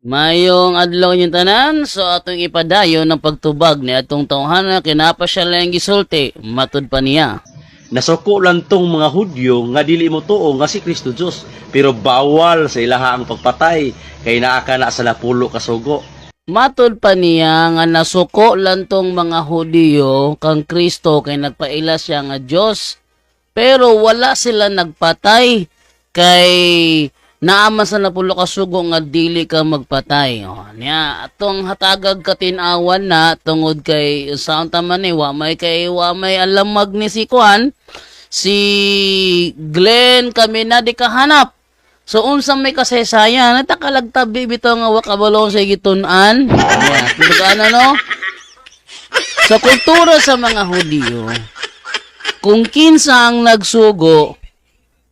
Mayong adlaw yung tanan, so atong ipadayon ng pagtubag ni atong tawhana kinapa siya lang gisulti, matud pa niya. Nasuko lang tong mga Hudyo nga dili mo tuo nga si Kristo Dios pero bawal sa ilaha ang pagpatay kay naa ka na sa napulo ka sugo. Matod pa niya nga nasuko lang tong mga Hudiyo kang Kristo kay nagpaila siya nga Dios. Pero wala sila nagpatay kay naaman sa napulo ka sugo nga dili ka magpatay. O, niya, atong hatagag katinawan na tungod kay sa man ni wa may kay wa may alamag ni si Kwan si Glenn kami na di kahanap. So unsa may kasaysayan, natakalagtabi bitaw nga wa sa gitunan. Ayan, ano no? Sa kultura sa mga Hudiyo, kung kinsa ang nagsugo,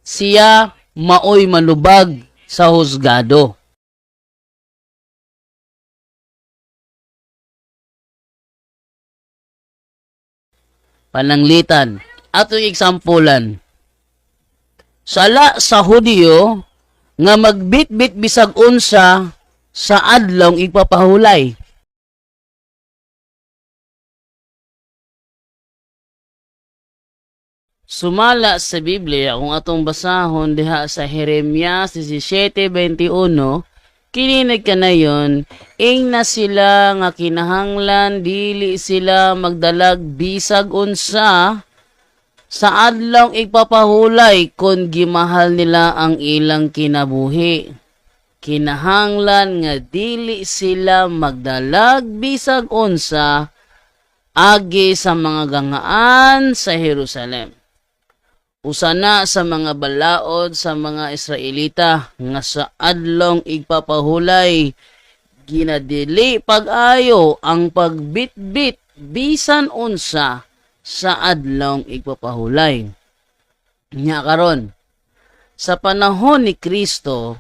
siya maoy malubag sa husgado. Pananglitan. Atong eksampulan. Sala sa Hudiyo, nga magbitbit bisag unsa sa adlong ipapahulay. Sumala sa Biblia kung atong basahon diha sa Jeremias 17:21 kini nagkanayon ing na sila nga kinahanglan dili sila magdalag bisag unsa sa adlong ipapahulay kon gimahal nila ang ilang kinabuhi. Kinahanglan nga dili sila magdalag bisag unsa agi sa mga gangaan sa Jerusalem. Usa na sa mga balaod sa mga Israelita nga sa adlong igpapahulay ginadili pag-ayo ang pagbitbit bisan unsa sa adlong igpapahulay. Nya karon sa panahon ni Kristo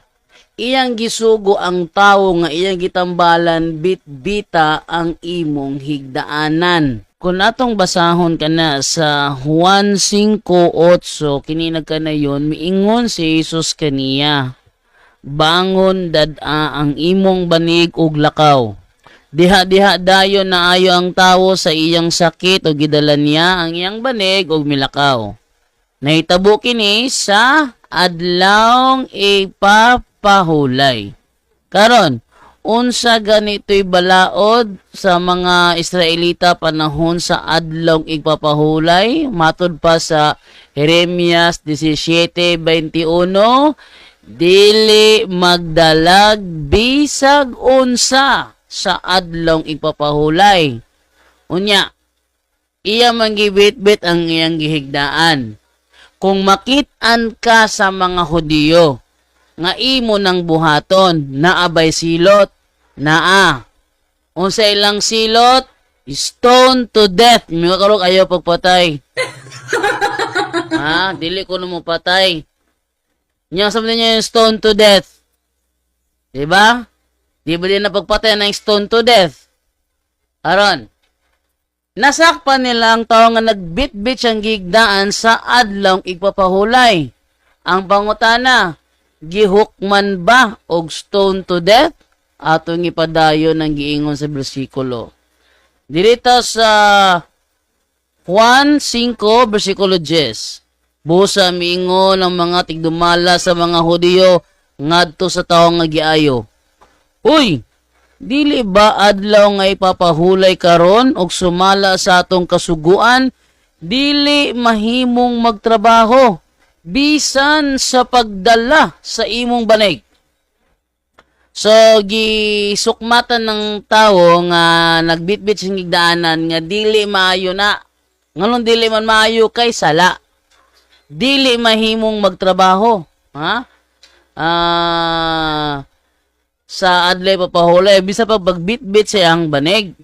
iyang gisugo ang tawo nga iyang gitambalan bitbita ang imong higdaanan. Kung atong basahon kana sa Juan 5:8 kini nagkanayon miingon si Jesus kaniya bangon dad-a ang imong banig ug lakaw Diha-diha dayon na ayo ang tawo sa iyang sakit o gidala niya ang iyang banig og milakaw. Nahitabo kini sa adlawng ipapahulay. Karon, unsa ganito'y balaod sa mga Israelita panahon sa adlong ipapahulay matod pa sa Jeremias 17:21 dili magdalag bisag unsa sa adlong ipapahulay. Unya, iya manggibit-bit ang iyang gihigdaan. Kung makitaan ka sa mga Hudiyo, nga imo ng buhaton, naabay silot, naa. Unsa ilang silot, stone to death. Mga karong ayaw pagpatay. ha, dili ko na mo patay. Nya sabi niya yung stone to death. Diba? Di ba din napagpatay ng stone to death? Aron, nasakpan nila ang tao nga nagbit-bit siyang gigdaan sa adlong igpapahulay. Ang pangutana, gihukman ba og stone to death? Atong ipadayon ng giingon sa bersikulo. Dirito sa Juan 5, versikulo 10. Busa miingon ang mga tigdumala sa mga Hudiyo ngadto sa tawo nga giayo. Uy, dili ba adlaw nga ipapahulay karon og sumala sa atong kasuguan dili mahimong magtrabaho bisan sa pagdala sa imong banig. So gisukmatan ng tawo nga nagbitbit sa higdaanan nga dili maayo na. Nganong dili man maayo kay sala. Dili mahimong magtrabaho, ha? Ah sa adlay papahulay bisa pa pagbitbit sa ang banig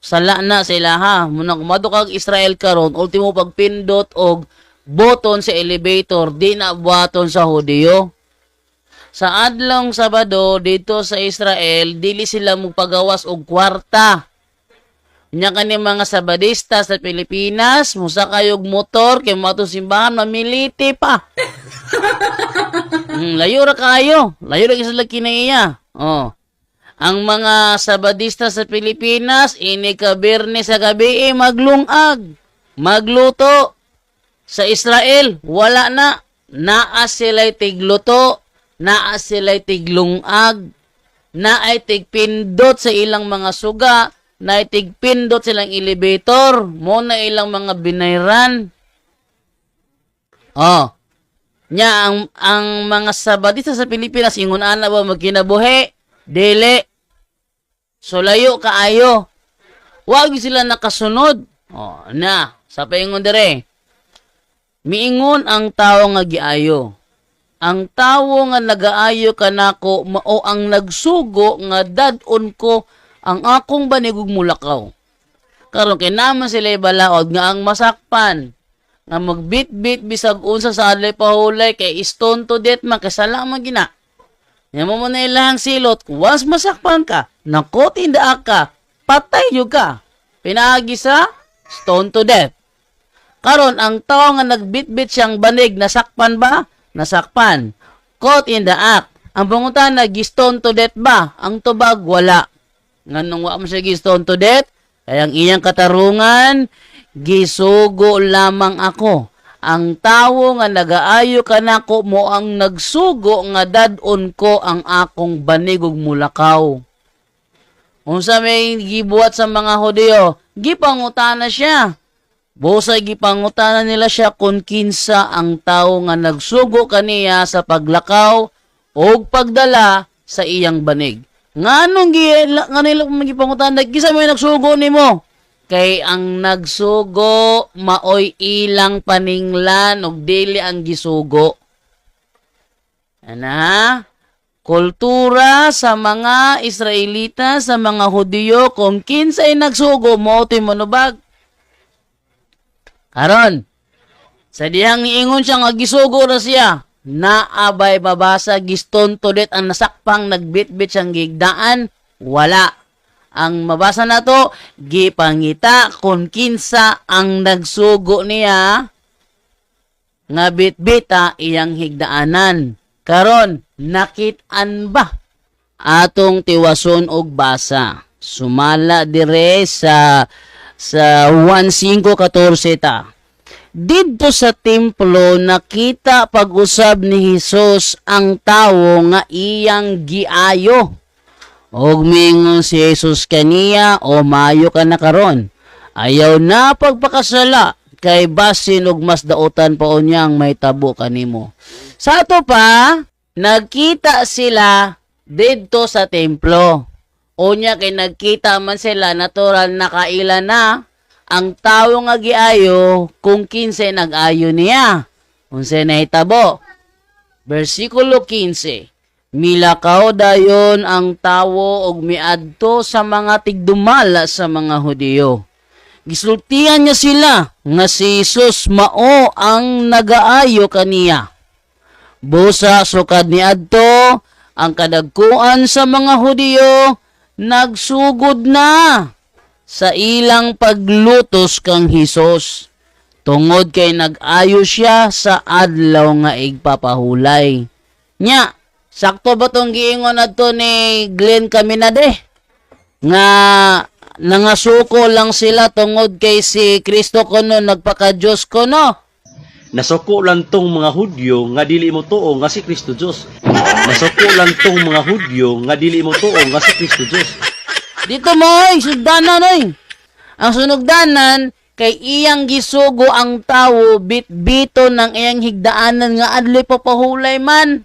sala na sa ilaha muna kumado kag Israel karon ultimo pagpindot og button sa elevator di na buhaton sa Hudiyo sa adlong Sabado dito sa Israel dili sila magpagawas og kwarta nya kani mga Sabadista sa Pilipinas musa kayog motor kay mato simbahan mamiliti pa Hmm, layo ra kayo. Layo ra sila kinaiya. Oh. Ang mga sabadista sa Pilipinas, ini kabirne sa gabi eh, maglungag, magluto. Sa Israel, wala na. Naa sila'y tigluto, naa sila'y tiglungag, naay tigpindot sa ilang mga suga, naay tigpindot silang elevator, mo na ilang mga binayran. Oh, nya ang ang mga sabadista sa Pilipinas ingon ana ba magkinabuhi? Dili. So layo kaayo. Wag sila nakasunod. Oh na. Sa paingon dire miingon ang tawo nga giayo ang tawo nga nagaayo kanako mao ang nagsugo nga dadon ko ang akong banigog mulakaw karon kay naman sila balaod nga ang masakpan nga magbit-bit bisag unsa sa adlay pahulay kay stone to death man kasala man gina. Mo na ilang silot, once masakpan ka, nako tinda ka, patay yun ka. Pinaagi sa stone to death. Karon ang tao nga nagbit-bit siyang banig, nasakpan ba? Nasakpan. Caught in the act. Ang pangutan na stone to death ba? Ang tubag wala. Nganong wa mo siya stone to death? Kaya ang iyang katarungan, gisugo lamang ako. Ang tawo nga nagaayo kanako mo ang nagsugo nga dadon ko ang akong banigog mulakaw. Unsa may gibuhat sa mga Hudyo, gipangutana siya. Busay gipangutana nila siya kung kinsa ang tawo nga nagsugo kaniya sa paglakaw o pagdala sa iyang banig. Nganong gi nga nila gipangutana, kisa may nagsugo nimo? kay ang nagsugo maoy ilang paninglan ug dili ang gisugo. Ana? Kultura sa mga Israelita, sa mga Hudiyo, kung kinsay nagsugo mo ti Karon, sa dihang iingon siya nga gisugo ra siya, naabay babasa giston tulit ang nasakpang nagbitbit siyang gigdaan, wala. Ang mabasa na to, gipangita kung kinsa ang nagsugo niya nga bitbita iyang higdaanan. Karon, nakitaan ba atong tiwason og basa? Sumala dire sa sa 1.5.14 ta. Didto sa templo nakita pag-usab ni Hesus ang tawo nga iyang giayo. Og mingon si Jesus kaniya o mayo ka na karon. Ayaw na pagpakasala kay basin og mas dautan pa unyang may tabo kanimo. Sa ato pa, nagkita sila didto sa templo. Unya kay nagkita man sila natural nakaila na ang tawo nga giayo kung kinse nag-ayo niya. Unsa na hitabo? Versikulo 15. Milakaw dayon ang tawo og miadto sa mga tigdumala sa mga Hudiyo. Gisultihan niya sila nga si Jesus mao ang nagaayo kaniya. Busa sukad ni adto ang kadagkuan sa mga Hudiyo nagsugod na sa ilang paglutos kang Hesus. Tungod kay nag-ayo siya sa adlaw nga igpapahulay. Nya, sakto ba tong giingon adto ni Glenn Caminade? Nga nangasuko lang sila tungod kay si Kristo kuno nagpaka-Diyos kuno. Nasuko lang tong mga Hudyo nga dili mo tuo nga si Kristo Dios. Nasuko lang tong mga Hudyo nga dili mo tuo nga si Kristo Dios. Dito mo, oy, sugdanan, oy. Ang sunugdanan, kay iyang gisugo ang tawo bit-bito ng iyang higdaanan nga adli papahulay man.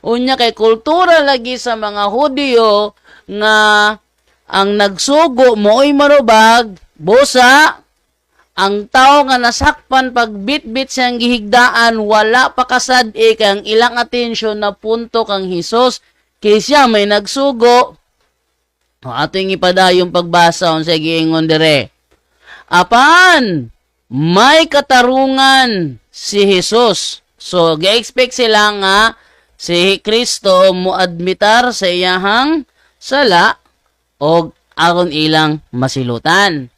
Unya kay kultura lagi sa mga Hudyo nga ang nagsugo mooy marubag, busa, ang tao nga nasakpan pag bit-bit siyang gihigdaan, wala pa kasad eh, kay ang ilang atensyon na punto kang Hesus, kay siya may nagsugo, o ating ipadayong pagbasa on sa giingon dire. Apan, may katarungan si Jesus. So, gi-expect sila nga si Kristo mo admitar sa iyahang sala o aron ilang masilutan.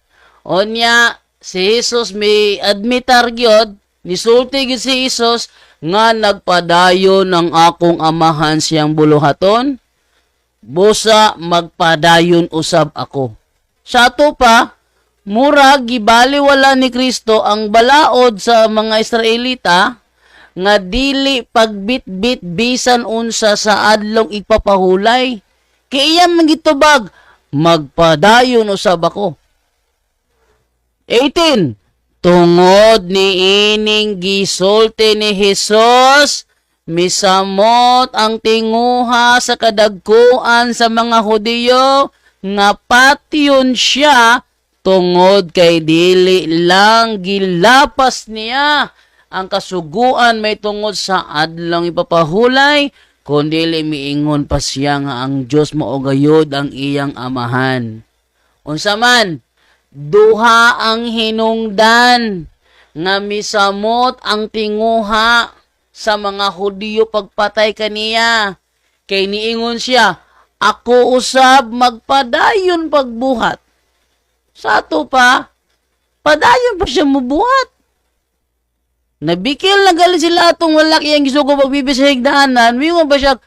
Onya, si Jesus may admitar gyud, nisulti gyud si Jesus nga nagpadayo ng akong amahan siyang buluhaton busa magpadayon usab ako. Sa ato pa, mura gibaliwala ni Kristo ang balaod sa mga Israelita nga dili pagbitbit bisan unsa sa adlong ipapahulay. Kay iya magpadayon usab ako. 18. Tungod ni ining gisulti ni Jesus, misamot ang tinguha sa kadagkuan sa mga Hudiyo, nga patyon siya tungod kay dili lang gilapas niya ang kasuguan may tungod sa adlong ipapahulay, kundi miingon pa siya nga ang Diyos maugayod ang iyang amahan. Unsa man, duha ang hinungdan nga misamot ang tinguha sa mga Hudiyo pagpatay kaniya. Kay niingon siya, ako usab magpadayon pagbuhat. Sa ato pa, padayon pa siya mubuhat. Nabikil na gali sila atong walaki ang gisugo pagbibi sa higdaanan. Mingon ba siya,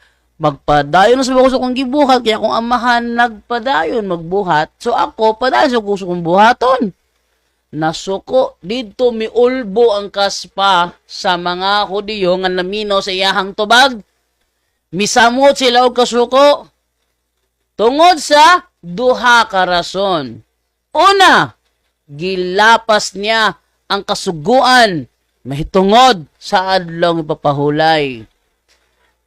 magpadayon sa mga gusto kong gibuhat. Kaya kung amahan nagpadayon magbuhat, so ako, padayon sa gusto kong buhaton. Nasuko, dito miulbo ang kaspa sa mga Hudiyo nga namino sa iyahang tubag. Misamot sila og kasuko. Tungod sa duha ka rason. Una, gilapas niya ang kasuguan mahitungod sa adlong ipapahulay.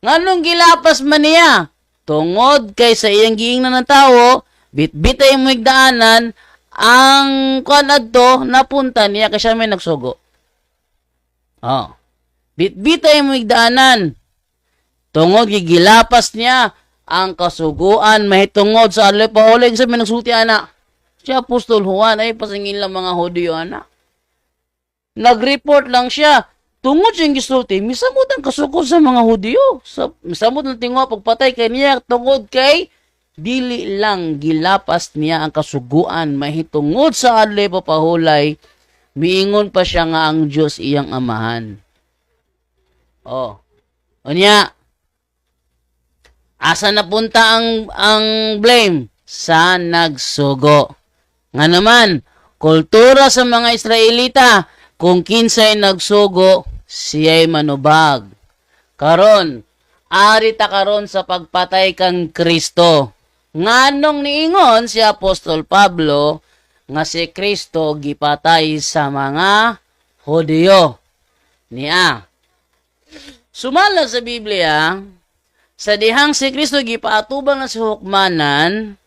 Nganong gilapas man niya? Tungod kay sa iyang giingnan ng tao, bitbitay mo igdaanan, ang kuan adto napunta niya siya may nagsugo. Oh. Bitbitay mo igdaanan. Tungod gigilapas niya ang kasuguan mahitungod sa adlong ipapahulay sa may nagsulti ana. Si Apostol Juan ay pasingin lang mga Hudiyo ana. Nag-report lang siya. Tungod siyang gisulti, misamot ang kasukod sa mga Hudiyo. Sa, misamot ng tingo pagpatay kay niya tungod kay dili lang gilapas niya ang kasuguan mahitungod sa adlay papahulay miingon pa siya nga ang Dios iyang amahan. Oh. Unya, asa napunta ang ang blame sa nagsugo. Nga naman, kultura sa mga Israelita, kung kinsay nagsugo, siya'y manubag. Karon, ari ta karon sa pagpatay kang Kristo. Nganong niingon si Apostol Pablo nga si Kristo gipatay sa mga Hudiyo. Niya. Sumala sa Biblia, sa dihang si Kristo gipaatubang na sa hukmanan,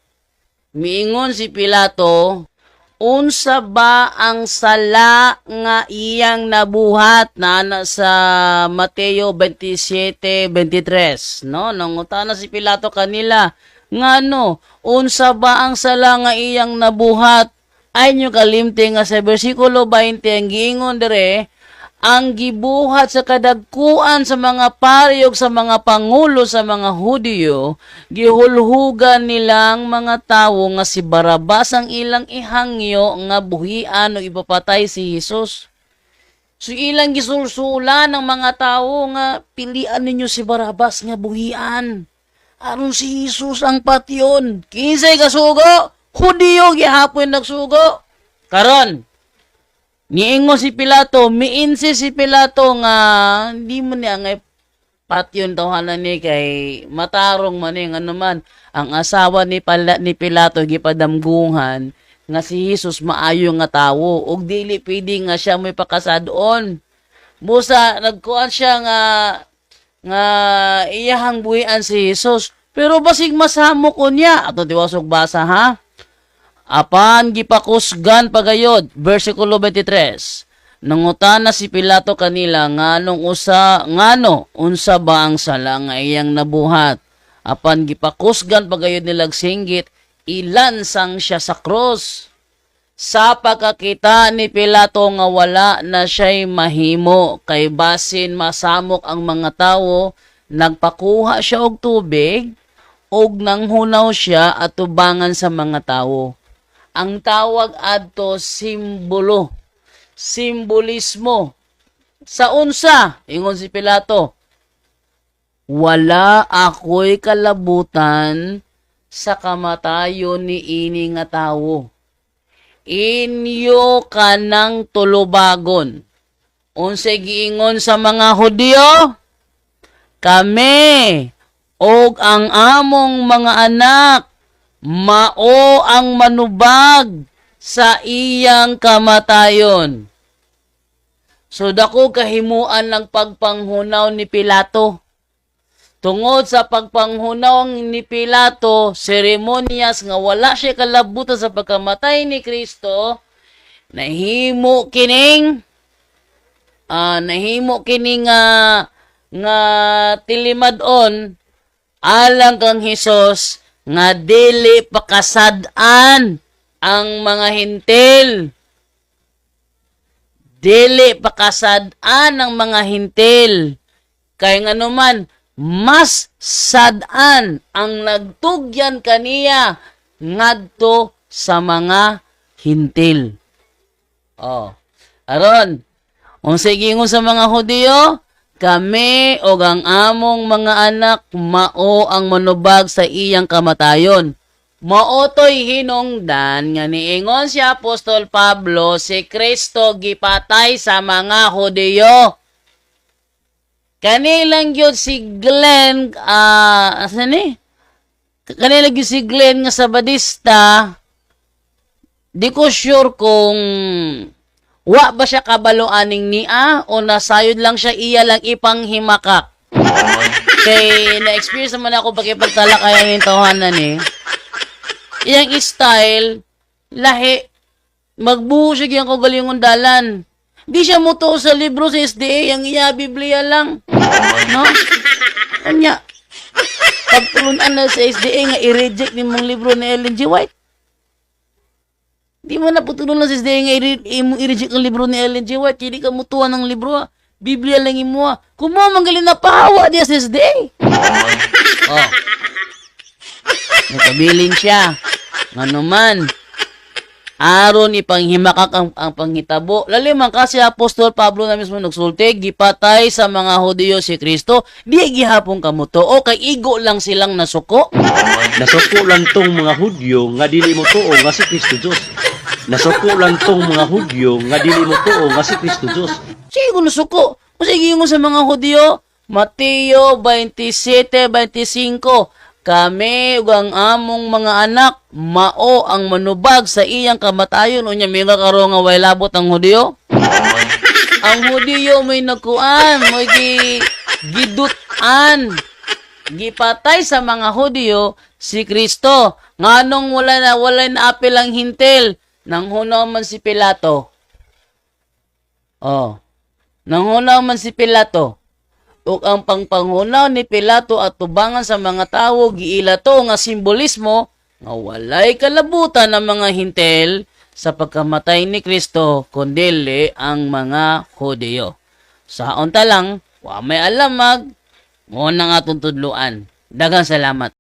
miingon si Pilato, unsa ba ang sala nga iyang nabuhat na sa Mateo 27:23 no? Nangutana si Pilato kanila ngano unsa ba ang sala nga iyang nabuhat? Ay nyo kalimti nga sa bersikulo 20 ang giingon dire ang gibuhat sa kadagkuan sa mga pariyog sa mga pangulo sa mga Hudiyo, gihulhugan nilang mga tawo nga si Barabas ang ilang ihangyo nga buhian o ipapatay si Jesus. So ilang gisulsulan ng mga tawo nga pilian ninyo si Barabas nga buhian. Aron si Jesus ang patyon. Kinsay kasugo? Hudiyo gihapon nagsugo. Karon, Niingo si Pilato, miinsi si Pilato nga hindi mo niya nga patyon tawhanan ni kay matarong man ni ano ang asawa ni Pala, ni Pilato gipadamgungan nga si Jesus maayo nga tawo ug dili pwede nga siya may pakasadon. Busa nagkuan siya nga nga iyahang buhian si Jesus. Pero basig masamo ko niya. Ato diwasog basa ha. Apan gipakusgan pagayod, versikulo 23. Nangutana si Pilato kanila nganong usa ngano unsa ba ang sala nga iyang nabuhat. Apan gipakusgan pagayod nilag singgit ilan sang siya sa krus. Sa pagkakita ni Pilato nga wala na siya'y mahimo kay basin masamok ang mga tawo, nagpakuha siya og tubig og nanghunaw siya at tubangan sa mga tawo ang tawag adto simbolo simbolismo sa unsa ingon si Pilato wala ako'y kalabutan sa kamatayon ni ini nga tawo. Inyo kanang tulubagon. Unsay giingon sa mga Hudyo? Kami og ang among mga anak mao ang manubag sa iyang kamatayon. So dako kahimuan ng pagpanghunaw ni Pilato. Tungod sa pagpanghunaw ni Pilato, seremonyas nga wala siya kalabutan sa pagkamatay ni Kristo, nahimo kining ah nahimo kining nga nga tilimad-on alang kang Hesus nga dili pakasad-an ang mga hintil. Dili pakasad-an ang mga hintil. Kay nga naman, mas sad-an ang nagtugyan kaniya ngadto sa mga hintil. Oh. Aron, unsay gingon sa mga Hudiyo, kami o ang among mga anak mao ang manubag sa iyang kamatayon. Maotoy hinungdan nga niingon si Apostol Pablo si Kristo gipatay sa mga Hudiyo. Kanilang yun si Glenn, ah, asan ni? Kanilang yun si Glenn nga Sabadista, di ko sure kung wa ba siya kabaloaning niya o nasayod lang siya iya lang ipanghimakak. Kay na-experience naman ako pagkipagtalakayan yung tawanan eh. Iyang style, lahi, magbuho siya yung kagalingon dalan. Di siya muto sa libro sa SDA, yung iya Biblia lang. No? Kanya, pagtulunan na sa SDA nga i-reject ni mong libro ni Ellen G. White. Di mo na putulong lang sa SDA nga i-reject ang libro ni Ellen G. White. Hindi ka mutuwa ng libro ha. Biblia lang imo ha. Kung mo manggalin na pahawa diya sa SDA. oh. Nakabilin siya. Nga naman, aron ipanghimakak ang, ang panghitabo. Laliman kasi Apostol Pablo na mismo nagsulti, gipatay sa mga Hudiyo si Kristo, di gihapon kamuto, o kay igo lang silang nasuko. Nasuko lang tong mga Hudyo nga dili mo tuo nga si Kristo Dios. Nasuko lang tong mga Hudyo nga dili mo tuo nga si Kristo Dios. Sige nasuko. Sige mo sa mga Hudiyo, Mateo 27:25 kami ug ang among mga anak mao ang manubag sa iyang kamatayon unya may karo nga way labot ang Hudiyo. ang Hudiyo may nakuan, may gi, gidutan. Gipatay sa mga Hudiyo si Kristo. Nganong wala na wala na apil ang hintil nang hunaw man si Pilato. Oh. Nang hunaw man si Pilato. Ug ang pangpanghunaw ni Pilato at tubangan sa mga tawo giila to nga simbolismo nga walay kalabutan ng mga hintel sa pagkamatay ni Kristo kundili ang mga Hudiyo. Sa unta lang, wa may alamag, mo nang atong tudluan. Dagang salamat.